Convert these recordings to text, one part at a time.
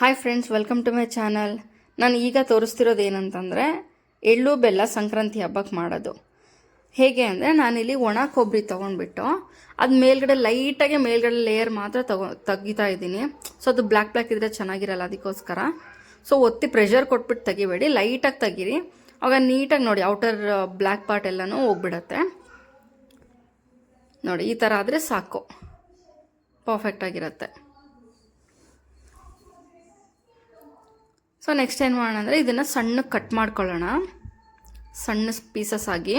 Hi friends welcome to my channel ನಾನು ಈಗ ತೋರಿಸ್ತಿರೋದು ಏನಂತಂದರೆ, ಎಳ್ಳು, ಬೆಲ್ಲ ಸಂಕ್ರಾಂತಿ ಹಬ್ಬಕ್ಕೆ ಮಾಡೋದು. ಹೇಗೆ ಅಂದರೆ, ನಾನಿಲ್ಲಿ ಒಣ ಕೊಬ್ಬರಿ ತೊಗೊಂಡ್ಬಿಟ್ಟು, ಅದು ಮೇಲ್ಗಡೆ ಲೈಟಾಗಿ ಮೇಲ್ಗಡೆ ಲೇಯರ್ ಮಾತ್ರ ತಗೋ ತೆಗಿತಾ ಇದ್ದೀನಿ. ಸೊ ಅದು ಬ್ಲ್ಯಾಕ್ ಬ್ಲ್ಯಾಕ್ ಇದ್ದರೆ ಚೆನ್ನಾಗಿರಲ್ಲ ಅದಕ್ಕೋಸ್ಕರ. ಸೊ ಒತ್ತಿ ಪ್ರೆಷರ್ ಕೊಟ್ಬಿಟ್ಟು ತೆಗಿಬೇಡಿ. ಲೈಟಾಗಿ ತೆಗೀರಿ. ಆವಾಗ ನೀಟಾಗಿ ನೋಡಿ ಔಟರ್ ಬ್ಲ್ಯಾಕ್ ಪಾರ್ಟ್ ಎಲ್ಲನೂ ಹೋಗ್ಬಿಡತ್ತೆ. ನೋಡಿ, ಈ ಥರ ಆದರೆ ಸಾಕು. ಪರ್ಫೆಕ್ಟಾಗಿರುತ್ತೆ ಸೊ ನೆಕ್ಸ್ಟ್ ಏನು ಮಾಡೋಣ ಅಂದರೆ ಇದನ್ನು ಸಣ್ಣಗೆ ಕಟ್ ಮಾಡ್ಕೊಳ್ಳೋಣ. ಸಣ್ಣ ಪೀಸಸ್ ಆಗಿ.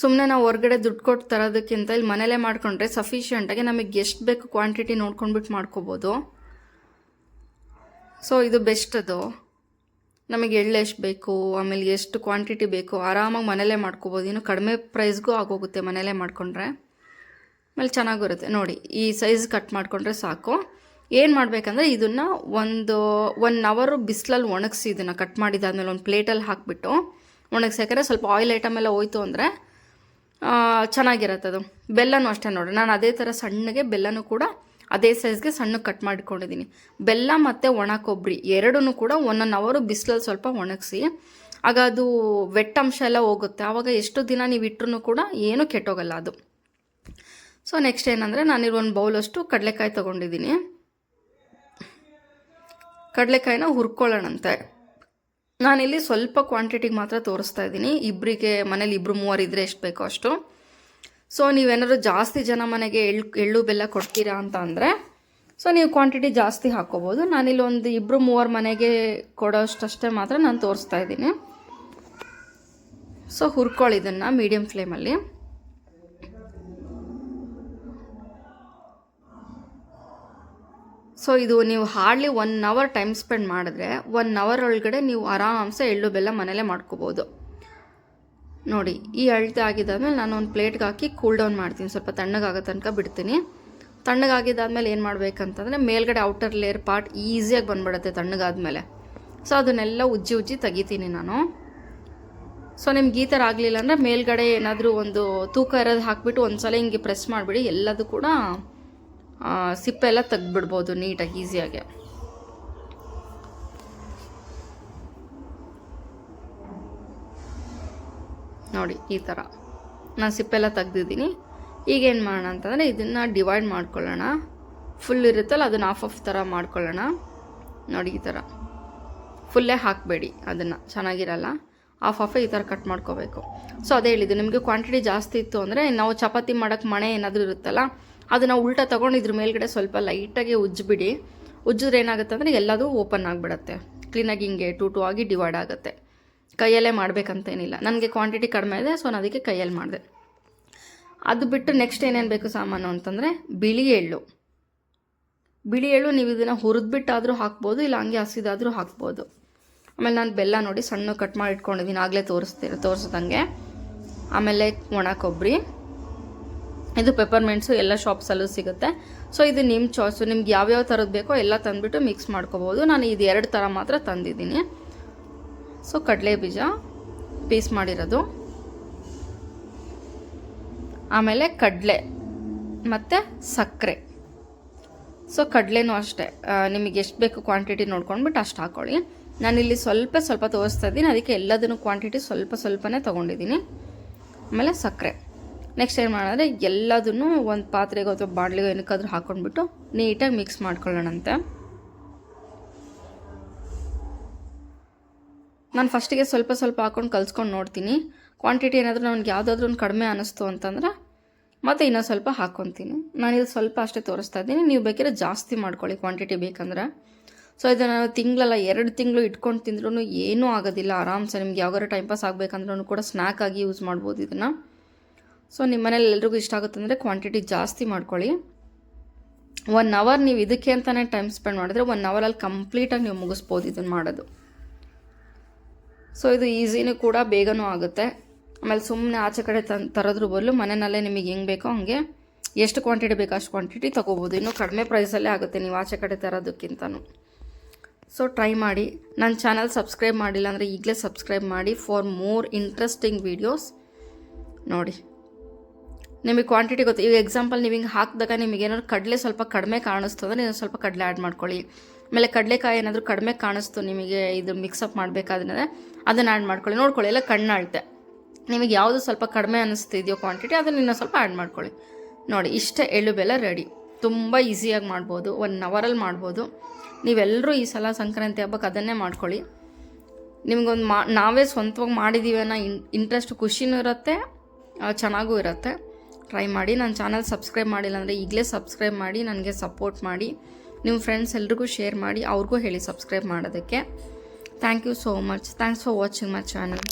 ಸುಮ್ಮನೆ ನಾವು ಹೊರಗಡೆ ದುಡ್ಡು ಕೊಟ್ಟು ತರೋದಕ್ಕಿಂತ ಇಲ್ಲಿ ಮನೇಲೇ ಮಾಡ್ಕೊಂಡ್ರೆ ಸಫಿಷಿಯೆಂಟಾಗಿ ನಮಗೆ ಎಷ್ಟು ಬೇಕು ಕ್ವಾಂಟಿಟಿ ನೋಡ್ಕೊಂಡ್ಬಿಟ್ಟು ಮಾಡ್ಕೋಬೋದು. ಸೊ ಇದು ಬೆಸ್ಟ್ ಅದು. ನಮಗೆ ಎಳ್ಳು ಎಷ್ಟು ಬೇಕು, ಆಮೇಲೆ ಎಷ್ಟು ಕ್ವಾಂಟಿಟಿ ಬೇಕು, ಆರಾಮಾಗಿ ಮನೇಲೇ ಮಾಡ್ಕೋಬೋದು. ಇನ್ನು ಕಡಿಮೆ ಪ್ರೈಸ್ಗೂ ಆಗೋಗುತ್ತೆ ಮನೇಲೇ ಮಾಡ್ಕೊಂಡ್ರೆ. ಆಮೇಲೆ ಚೆನ್ನಾಗಿರುತ್ತೆ. ನೋಡಿ, ಈ ಸೈಜ್ ಕಟ್ ಮಾಡಿಕೊಂಡ್ರೆ ಸಾಕು. ಏನು ಮಾಡಬೇಕಂದ್ರೆ ಇದನ್ನು ಒಂದು ಒನ್ ಅವರು ಬಿಸಿಲಲ್ಲಿ ಒಣಗಿಸಿ ಇದನ್ನು ಕಟ್ ಮಾಡಿದಾದ್ಮೇಲೆ ಒಂದು ಪ್ಲೇಟಲ್ಲಿ ಹಾಕಿಬಿಟ್ಟು ಒಣಗಿಸಿ, ಯಾಕಂದರೆ ಸ್ವಲ್ಪ ಆಯಿಲ್ ಐಟಮ್ ಎಲ್ಲ ಹೋಯ್ತು ಅಂದರೆ ಚೆನ್ನಾಗಿರತ್ತೆ ಅದು. ಬೆಲ್ಲನೂ ಅಷ್ಟೇ ನೋಡಿ. ನಾನು ಅದೇ ಥರ ಸಣ್ಣಗೆ ಬೆಲ್ಲನೂ ಕೂಡ ಅದೇ ಸೈಜ್ಗೆ ಸಣ್ಣ ಕಟ್ ಮಾಡಿಕೊಂಡಿದ್ದೀನಿ ಬೆಲ್ಲ ಮತ್ತು ಒಣ ಕೊಬ್ಬರಿ ಎರಡೂ ಕೂಡ ಒನ್ ಒನ್ ಅವರು ಬಿಸಿಲಲ್ಲಿ ಸ್ವಲ್ಪ ಒಣಗಿಸಿ, ಆಗ ಅದು ವೆಟ್ ಅಂಶ ಎಲ್ಲ ಹೋಗುತ್ತೆ. ಆವಾಗ ಎಷ್ಟು ದಿನ ನೀವು ಇಟ್ಟರು ಕೂಡ ಏನೂ ಕೆಟ್ಟೋಗಲ್ಲ ಅದು. ಸೊ ನೆಕ್ಸ್ಟ್ ಏನಂದರೆ ನಾನಿಲ್ಲಿ ಒಂದು ಬೌಲಷ್ಟು ಕಡಲೆಕಾಯಿ ತೊಗೊಂಡಿದ್ದೀನಿ. ಕಡಲೆಕಾಯಿನ ಹುರ್ಕೊಳ್ಳೋಣಂತೆ. ನಾನಿಲ್ಲಿ ಸ್ವಲ್ಪ ಕ್ವಾಂಟಿಟಿಗೆ ಮಾತ್ರ ತೋರಿಸ್ತಾ ಇದ್ದೀನಿ. ಇಬ್ಬರಿಗೆ ಮನೇಲಿ ಇಬ್ಬರು ಮೂವರು ಇದ್ದರೆ ಎಷ್ಟು ಬೇಕೋ ಅಷ್ಟು. ಸೊ ನೀವೇನಾದ್ರು ಜಾಸ್ತಿ ಜನ ಮನೆಗೆ ಎಳ್ಳು ಎಳ್ಳು ಬೆಲ್ಲ ಕೊಡ್ತೀರಾ ಅಂತ ಅಂದರೆ ಸೊ ನೀವು ಕ್ವಾಂಟಿಟಿ ಜಾಸ್ತಿ ಹಾಕ್ಕೋಬೋದು ನಾನಿಲ್ಲಿ ಒಂದು ಇಬ್ಬರು ಮೂವರು ಮನೆಗೆ ಕೊಡೋಷ್ಟಷ್ಟೇ ಮಾತ್ರ ನಾನು ತೋರಿಸ್ತಾ ಇದ್ದೀನಿ. ಸೊ ಹುರ್ಕೊಳ್ಳಿ ಇದನ್ನು ಮೀಡಿಯಮ್ ಫ್ಲೇಮಲ್ಲಿ ಸೊ ಇದು ನೀವು hardly one hour time spend ಮಾಡಿದ್ರೆ ಒನ್ ಅವರ್ ಒಳಗಡೆ ನೀವು ಆರಾಮ್ಸೆ ಎಳ್ಳು ಬೆಲ್ಲ ಮನೇಲೇ ಮಾಡ್ಕೋಬೋದು. ನೋಡಿ, ಈ ಅಳತೆ ಆಗಿದ್ದಾದ್ಮೇಲೆ ನಾನು ಒಂದು ಪ್ಲೇಟ್ಗೆ ಹಾಕಿ ಕೂಲ್ ಡೌನ್ ಮಾಡ್ತೀನಿ. ಸ್ವಲ್ಪ ತಣ್ಣಗಾಗೋ ತನಕ ಬಿಡ್ತೀನಿ. ತಣ್ಣಗಾಗಿದ್ದಾದ್ಮೇಲೆ ಏನು ಮಾಡಬೇಕಂತಂದರೆ, ಮೇಲ್ಗಡೆ ಔಟರ್ ಲೇಯರ್ ಪಾರ್ಟ್ ಈಸಿಯಾಗಿ ಬಂದ್ಬಿಡುತ್ತೆ ತಣ್ಣಗಾದ್ಮೇಲೆ. ಸೊ ಅದನ್ನೆಲ್ಲ ಉಜ್ಜಿ ಉಜ್ಜಿ ತೆಗಿತೀನಿ ನಾನು. ಸೊ ನಿಮ್ಗೆ ಈ ಥರ ಆಗಲಿಲ್ಲ ಅಂದರೆ ಮೇಲ್ಗಡೆ ಏನಾದರೂ ಒಂದು ತೂಕ ಇರೋದು ಹಾಕಿಬಿಟ್ಟು ಒಂದು ಸಲ ಹಿಂಗೆ ಪ್ರೆಸ್ ಮಾಡಿಬಿಡಿ. ಎಲ್ಲದೂ ಕೂಡ ಸಿಪ್ಪೆ ಎಲ್ಲ ತೆಗ್ದುಬಿಡ್ಬೋದು ನೀಟಾಗಿ, ಈಸಿಯಾಗಿ. ನೋಡಿ, ಈ ಥರ. ನಾನು ಸಿಪ್ಪೆಲ್ಲ ತೆಗ್ದಿದ್ದೀನಿ. ಈಗೇನು ಮಾಡೋಣ ಅಂತಂದರೆ ಇದನ್ನು ಡಿವೈಡ್ ಮಾಡ್ಕೊಳ್ಳೋಣ. ಫುಲ್ ಇರುತ್ತಲ್ಲ, ಅದನ್ನು ಆಫ್ ಆಫ್ ಥರ ಮಾಡ್ಕೊಳ್ಳೋಣ. ನೋಡಿ, ಈ ಥರ. ಫುಲ್ಲೇ ಹಾಕಬೇಡಿ ಅದನ್ನು, ಚೆನ್ನಾಗಿರಲ್ಲ. ಆಫ್ ಆಫೇ ಈ ಥರ ಕಟ್ ಮಾಡ್ಕೋಬೇಕು. ಸೊ ಅದೇ ಹೇಳಿದ್ದು, ನಿಮಗೆ ಕ್ವಾಂಟಿಟಿ ಜಾಸ್ತಿ ಇತ್ತು ಅಂದರೆ ನಾವು ಚಪಾತಿ ಮಾಡೋಕ್ಕೆ ಮಣೆ ಏನಾದರೂ ಇರುತ್ತಲ್ಲ ಅದನ್ನು ಉಲ್ಟಾ ತೊಗೊಂಡು ಇದ್ರ ಮೇಲ್ಗಡೆ ಸ್ವಲ್ಪ ಲೈಟಾಗಿ ಉಜ್ಜಿಬಿಡಿ. ಉಜ್ಜಿದ್ರೆ ಏನಾಗುತ್ತೆ ಅಂದರೆ ಎಲ್ಲದೂ ಓಪನ್ ಆಗಿಬಿಡತ್ತೆ. ಕ್ಲೀನಾಗಿ ಹಿಂಗೆ ಟು ಟು ಆಗಿ ಡಿವೈಡ್ ಆಗುತ್ತೆ. ಕೈಯಲ್ಲೇ ಮಾಡಬೇಕಂತೇನಿಲ್ಲ. ನನಗೆ ಕ್ವಾಂಟಿಟಿ ಕಡಿಮೆ ಇದೆ ಸೊ ನಾನು ಅದಕ್ಕೆ ಕೈಯಲ್ಲಿ ಮಾಡಿದೆ. ಅದು ಬಿಟ್ಟು ನೆಕ್ಸ್ಟ್ ಏನೇನು ಬೇಕು ಸಾಮಾನು ಅಂತಂದರೆ ಬಿಳಿ ಎಳ್ಳು. ಬಿಳಿ ಎಳ್ಳು ನೀವು ಇದನ್ನು ಹುರಿದ್ಬಿಟ್ಟಾದರೂ ಹಾಕ್ಬೋದು, ಇಲ್ಲ ಹಂಗೆ ಹಸಿದಾದರೂ ಹಾಕ್ಬೋದು. ಆಮೇಲೆ ನಾನು ಬೆಲ್ಲ ನೋಡಿ ಸಣ್ಣ ಕಟ್ ಮಾಡಿ ಇಟ್ಕೊಂಡಿದ್ದೀನಿ ಆಗಲೇ ತೋರಿಸ್ತೀನಿ ತೋರಿಸ್ದಂಗೆ. ಆಮೇಲೆ ಒಣ ಕೊಬ್ಬರಿ ಇದು ಪೆಪ್ಪರ್ಮೆಂಟ್ಸು ಎಲ್ಲ ಶಾಪ್ಸಲ್ಲೂ ಸಿಗುತ್ತೆ. ಸೊ ಇದು ನಿಮ್ಮ ಚಾಯ್ಸು ನಿಮ್ಗೆ ಯಾವ್ಯಾವ ಥರದ್ದು ಬೇಕೋ ಎಲ್ಲ ತಂದುಬಿಟ್ಟು ಮಿಕ್ಸ್ ಮಾಡ್ಕೋಬೋದು. ನಾನು ಇದು ಎರಡು ಥರ ಮಾತ್ರ ತಂದಿದ್ದೀನಿ. ಸೊ ಕಡಲೆ ಬೀಜ ಪೀಸ್ ಮಾಡಿರೋದು. ಆಮೇಲೆ ಕಡಲೆ ಮತ್ತು ಸಕ್ಕರೆ. ಸೊ ಕಡಲೆನೂ ಅಷ್ಟೇ. ನಿಮಗೆ ಎಷ್ಟು ಬೇಕು ಕ್ವಾಂಟಿಟಿ ನೋಡ್ಕೊಂಡ್ಬಿಟ್ಟು ಅಷ್ಟು ಹಾಕ್ಕೊಳ್ಳಿ ನಾನಿಲ್ಲಿ ಸ್ವಲ್ಪ ಸ್ವಲ್ಪ ತೋರಿಸ್ತಾ ಇದ್ದೀನಿ. ಅದಕ್ಕೆ ಎಲ್ಲದನ್ನು ಕ್ವಾಂಟಿಟಿ ಸ್ವಲ್ಪ ಸ್ವಲ್ಪನೇ ತೊಗೊಂಡಿದ್ದೀನಿ. ಆಮೇಲೆ ಸಕ್ಕರೆ. ನೆಕ್ಸ್ಟ್ ಏನು ಮಾಡಿದ್ರೆ ಎಲ್ಲದನ್ನು ಒಂದು ಪಾತ್ರೆಗೋ ಅಥವಾ ಬಾಣಲಿಗೆ ಏನಕ್ಕಾದ್ರೂ ಹಾಕ್ಕೊಂಡ್ಬಿಟ್ಟು ನೀಟಾಗಿ ಮಿಕ್ಸ್ ಮಾಡ್ಕೊಳ್ಳೋಣಂತೆ. ನಾನು ಫಸ್ಟಿಗೆ ಸ್ವಲ್ಪ ಸ್ವಲ್ಪ ಹಾಕ್ಕೊಂಡು ಕಲ್ಸ್ಕೊಂಡು ನೋಡ್ತೀನಿ. ಕ್ವಾಂಟಿಟಿ ಏನಾದರೂ ನನಗೆ ಯಾವುದಾದ್ರೂ ಒಂದು ಕಡಿಮೆ ಅನ್ನಿಸ್ತು ಅಂತಂದ್ರೆ ಮತ್ತೆ ಇನ್ನೊಂದು ಸ್ವಲ್ಪ ಹಾಕ್ಕೊತೀನಿ ಇದು ಸ್ವಲ್ಪ ಅಷ್ಟೇ ತೋರಿಸ್ತಾ ಇದ್ದೀನಿ. ನೀವು ಬೇಕಿದ್ರೆ ಜಾಸ್ತಿ ಮಾಡ್ಕೊಳ್ಳಿ ಕ್ವಾಂಟಿಟಿ ಬೇಕಂದ್ರೆ. ಸೊ ಇದನ್ನು ತಿಂಗಳಲ್ಲ, ಎರಡು ತಿಂಗಳು ಇಟ್ಕೊಂಡು ತಿಂದ್ರೂ ಏನೂ ಆಗೋದಿಲ್ಲ. ಆರಾಮ್ಸೆ ನಿಮ್ಗೆ ಯಾವಾಗಾರು ಟೈಮ್ ಪಾಸ್ ಆಗಬೇಕಂದ್ರೂ ಕೂಡ ಸ್ನ್ಯಾಕ್ ಆಗಿ ಯೂಸ್ ಮಾಡ್ಬೋದು ಇದನ್ನು. ಸೊ ನಿಮ್ಮ ಮನೇಲಿ ಎಲ್ರಿಗೂ ಇಷ್ಟ ಆಗುತ್ತೆ ಅಂದರೆ ಕ್ವಾಂಟಿಟಿ ಜಾಸ್ತಿ ಮಾಡ್ಕೊಳ್ಳಿ. ಒನ್ ಅವರ್ ನೀವು ಇದಕ್ಕೆ ಅಂತಲೇ ಟೈಮ್ ಸ್ಪೆಂಡ್ ಮಾಡಿದ್ರೆ ಒನ್ ಅವರಲ್ಲಿ ಕಂಪ್ಲೀಟಾಗಿ ನೀವು ಮುಗಿಸ್ಬೋದು ಇದನ್ನು ಮಾಡೋದು. ಸೊ ಇದು ಈಸಿನೂ ಕೂಡ ಬೇಗನೂ ಆಗುತ್ತೆ. ಆಮೇಲೆ ಸುಮ್ಮನೆ ಆಚೆ ಕಡೆ ತನ್ ತರೋದ್ರ ಬದಲು ಮನೆಯಲ್ಲೇ ನಿಮಗೆ ಹೆಂಗೆ ಬೇಕೋ ಹಂಗೆ ಎಷ್ಟು ಕ್ವಾಂಟಿಟಿ ಬೇಕೋ ಅಷ್ಟು ಕ್ವಾಂಟಿಟಿ ತೊಗೋಬೋದು. ಇನ್ನೂ ಕಡಿಮೆ ಪ್ರೈಸಲ್ಲೇ ಆಗುತ್ತೆ ನೀವು ಆಚೆ ಕಡೆ ತರೋದಕ್ಕಿಂತನೂ. ಸೊ ಟ್ರೈ ಮಾಡಿ. ನನ್ನ ಚಾನಲ್ ಸಬ್ಸ್ಕ್ರೈಬ್ ಮಾಡಿಲ್ಲ ಅಂದರೆ ಈಗಲೇ ಸಬ್ಸ್ಕ್ರೈಬ್ ಮಾಡಿ. ಫಾರ್ ಮೋರ್ ಇಂಟ್ರೆಸ್ಟಿಂಗ್ ವೀಡಿಯೋಸ್ ನೋಡಿ. ನಿಮಗೆ ಕ್ವಾಂಟಿಟಿ ಗೊತ್ತು. ಈಗ ಎಕ್ಸಾಂಪಲ್ ನೀವು ಹಿಂಗೆ ಹಾಕಿದಾಗ ನಿಮಗೆ ಏನಾದ್ರು ಕಡಲೆ ಸ್ವಲ್ಪ ಕಡಿಮೆ ಕಾಣಿಸ್ತು ಅಂದರೆ ನೀವು ಸ್ವಲ್ಪ ಕಡಲೆ ಆ್ಯಡ್ ಮಾಡ್ಕೊಳ್ಳಿ. ಆಮೇಲೆ ಕಡಲೆಕಾಯಿ ಏನಾದರೂ ಕಡಿಮೆ ಕಾಣಿಸ್ತು, ನಿಮಗೆ ಇದು ಮಿಕ್ಸಪ್ ಮಾಡಬೇಕಾದ್ರೆ ಅದನ್ನು ಆ್ಯಡ್ ಮಾಡ್ಕೊಳ್ಳಿ. ನೋಡ್ಕೊಳ್ಳಿ, ಎಲ್ಲ ಕಣ್ಣು ಅಳತೆ ನಿಮಗೆ ಯಾವುದು ಸ್ವಲ್ಪ ಕಡಿಮೆ ಅನ್ನಿಸ್ತಿದೆಯೋ ಕ್ವಾಂಟಿಟಿ ಅದನ್ನು ಇನ್ನೂ ಸ್ವಲ್ಪ ಆ್ಯಡ್ ಮಾಡ್ಕೊಳ್ಳಿ. ನೋಡಿ, ಇಷ್ಟೇ ಎಳ್ಳು ಬೆಲ್ಲ ರೆಡಿ ತುಂಬ ಈಸಿಯಾಗಿ ಮಾಡ್ಬೋದು ಒನ್ ಅವರಲ್ಲಿ ಮಾಡ್ಬೋದು. ನೀವೆಲ್ಲರೂ ಈ ಸಲ ಸಂಕ್ರಾಂತಿ ಹಬ್ಬಕ್ಕೆ ಅದನ್ನೇ ಮಾಡ್ಕೊಳ್ಳಿ. ನಿಮಗೊಂದು ಮಾ, ನಾವೇ ಸ್ವಂತವಾಗಿ ಮಾಡಿದ್ದೀವಿ ಅನ್ನೋ ಇನ್ ಇಂಟ್ರೆಸ್ಟ್ ಖುಷಿನೂ ಇರುತ್ತೆ ಚೆನ್ನಾಗೂ ಇರುತ್ತೆ. ಟ್ರೈ ಮಾಡಿ. ನನ್ನ ಚಾನಲ್ ಸಬ್ಸ್ಕ್ರೈಬ್ ಮಾಡಿಲ್ಲ ಅಂದರೆ ಈಗಲೇ ಸಬ್ಸ್ಕ್ರೈಬ್ ಮಾಡಿ, ನನಗೆ ಸಪೋರ್ಟ್ ಮಾಡಿ. ನಿಮ್ಮ ಫ್ರೆಂಡ್ಸ್ ಎಲ್ರಿಗೂ ಶೇರ್ ಮಾಡಿ, ಅವ್ರಿಗೂ ಹೇಳಿ ಸಬ್ಸ್ಕ್ರೈಬ್ ಮಾಡೋದಕ್ಕೆ. Thank you so much thanks for watching my channel